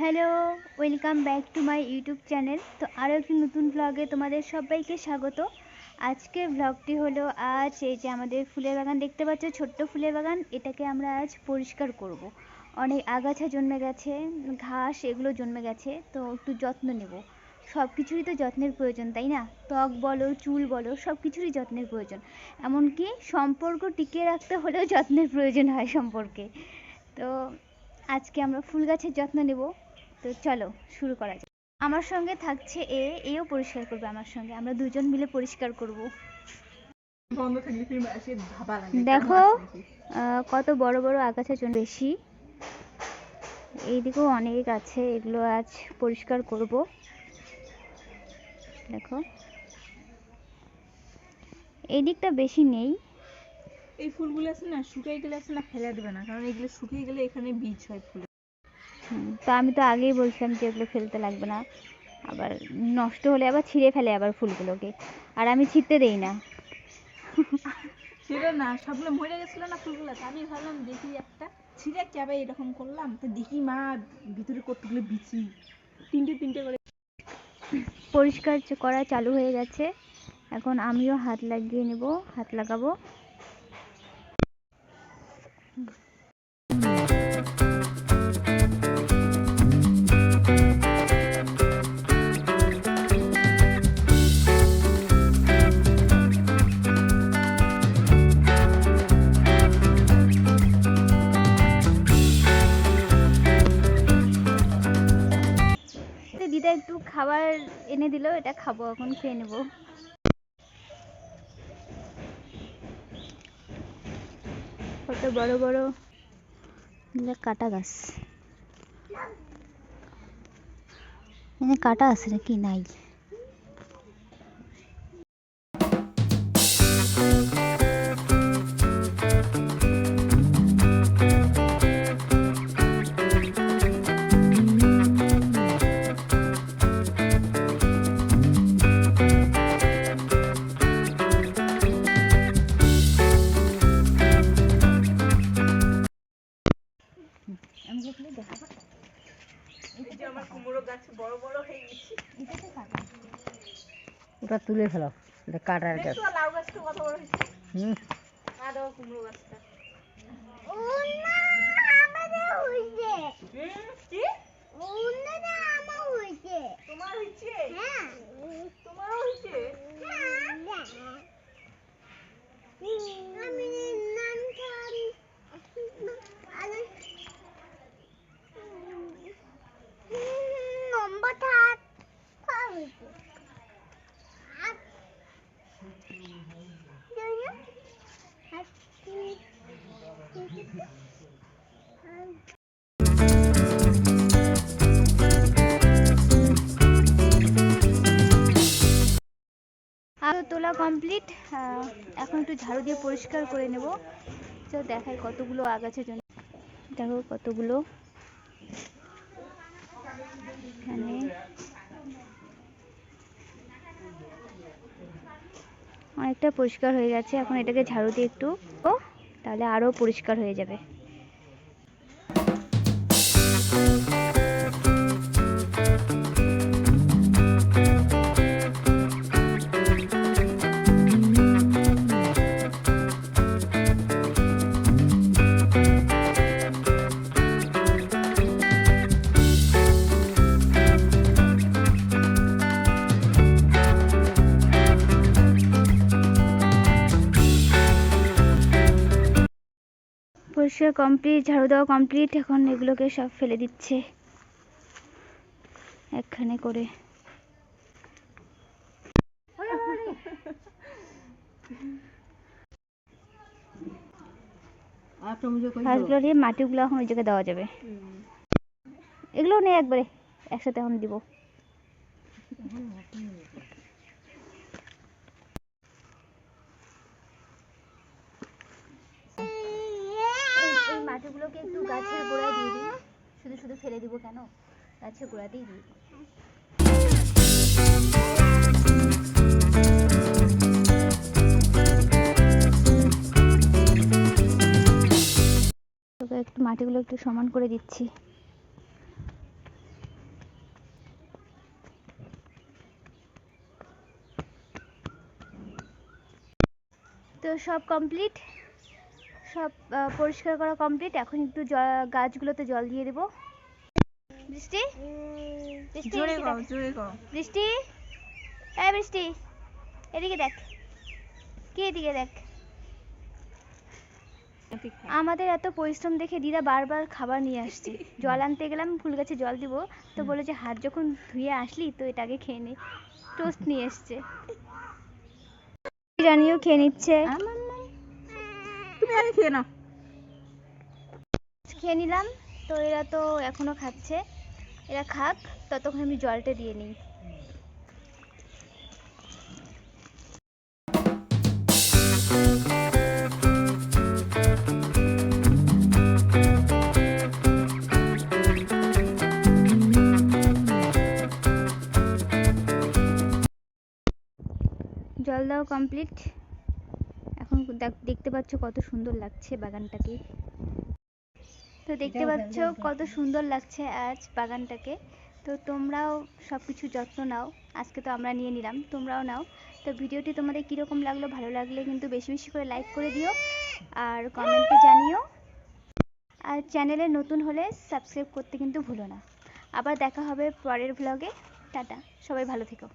Hello welcome back to my YouTube channel তো আরও একটি নতুন ব্লগে তোমাদের সবাইকে স্বাগত। আজকের ব্লগটি হলো আজ এই যে আমাদের ফুলের বাগান দেখতে পাচ্ছ, ছোট্ট ফুলের বাগান। এটাকে আমরা আজ পরিষ্কার করব। অনেক আগাছা জন্মে গেছে, ঘাস এগুলো জন্মে গেছে, তো একটু যত্ন নেব। সব কিছুরই তো যত্নের প্রয়োজন, তাই না? ত্বক বলো, চুল বলো সব কিছুরই যত্নের প্রয়োজন। এমনকি সম্পর্ক টিকিয়ে রাখতে হলেও যত্নের প্রয়োজন হয় সম্পর্কে। তো আজকে আমরা ফুল গাছের যত্ন নেব। তো চলো শুরু করা যাক। আমার সঙ্গে থাকছে এ এও পরিষ্কার করবে আমার সঙ্গে। আমরা দুজন মিলে পরিষ্কার করব। দেখো কত বড় বড় আগাছা জন্য বেশি। এইদিকেও অনেক আছে এগুলো আজ পরিষ্কার করব। দেখো। এই দিকটা বেশি নেই। এই ফুলগুলো আছে না শুকিয়ে গেলে আছে না ফেলে দেবে না। কারণ এগুলো শুকিয়ে গেলে এখানে বীজ হয় ফুলে। তো আমি তো আগেই বলছিলাম যে এগুলো ফেলতে লাগবে না। আবার নষ্ট হলে আবার ছিঁড়ে ফেলে আবার ফুলগুলোকে। আর আমি ছিঁড়তে দেই না। সেটা না সবগুলো মরে গেছিল না ফুলগুলো? তা আমি ভাবলাম দেখি একটা। ছিঁড়ে চাবে এরকম করলাম? তো দেখি মা ভিতরে কতগুলো বিচি। তিনটে তিনটে করে। পরিষ্কার করা চালু হয়ে গেছে। এখন আমিও হাত লাগিয়ে নেব হাত লাগাবো। খাবার এনে দিল এটা খাব, এখন খেয়ে নেব। কত বড় বড় কাটা গাছ। এখানে কাটা আছে নাকি? নাই। আমি দেখলে দেখা এই আমার কুমড়ো গাছ বড় বড় হয়ে গেছে। ওটা তুলে ফেলো এটা কাটার গাছ। লাউ গাছটা কত বড় হয়েছে? হুম। আর কুমড়ো গাছটা। তোলা কমপ্লিট এখন একটু ঝাড়ু দিয়ে পরিষ্কার করে নেব। তো দেখাই কতগুলো আগাছা জন্য। দেখো কতগুলো। এখানে। অনেকটা পরিষ্কার হয়ে গেছে, এখন এটাকে ঝাড়ু দিয়ে একটু ও, তাহলে আরও পরিষ্কার হয়ে যাবে। পরিষ্কার কমপ্লিট ঝাড়ু দেওয়া কমপ্লিট এখন এগুলোকে সব ফেলে দিচ্ছে। একখানে করে। টমেটো দিয়ে মাটিগুলো এখন ওই জায়গায় দেওয়া যাবে। এগুলো নেই একবারে একসাথে এখন দিব। আটাগুলোকে একটু গাছের গোড়ায় দিয়ে দিই। শুধু শুধু ফেলে দিব কেন? গাছের গোড়াতেই দিয়ে দিই। একটু মাটিগুলো একটু সমান করে দিচ্ছি। তো সব কমপ্লিট সব পরিষ্কার করা কমপ্লিট এখন একটু গাছগুলোতে জল দিয়ে দেবো। বৃষ্টি? বৃষ্টি জোরে এদিকে জোরে কও বৃষ্টি? এই বৃষ্টি এদিকে দেখ। কি এদিকে দেখ? আমাদের এত পরিশ্রম দেখে দিদা বারবার খাবার নিয়ে আসছে। জল আনতে গেলাম ফুল গাছে জল দিব। তো বলে যে হাত যখন ধুয়ে আসলি তো এটাকে খেয়ে নে। টোস্ট নিয়ে এসছে। রানিও খেয়ে নিচ্ছে। আমার। তুমি আগে খেয়ে নাও। খেয়ে নিলাম। তো এরা তো এখনও খাচ্ছে। এরা খাক, ততক্ষণ আমি জলটা দিয়ে নিই। জল দাও কমপ্লিট। দেখতে পাচ্ছ কত সুন্দর লাগছে বাগানটাকে। তো দেখতে পাচ্ছ কত সুন্দর লাগছে আজ বাগানটাকে। তো তোমরাও সব কিছু যত্ন নাও। আজকে তো আমরা নিয়ে নিলাম তোমরাও নাও। তো ভিডিওটি তোমাদের কীরকম লাগল ভালো লাগলে কিন্তু বেশি বেশি করে লাইক করে দিও আর কমেন্টে জানিও। আর চ্যানেলে নতুন হলে সাবস্ক্রাইব করতে কিন্তু ভুলো না। আবার দেখা হবে পরের ভ্লগে টাটা সবাই ভালো থেকো।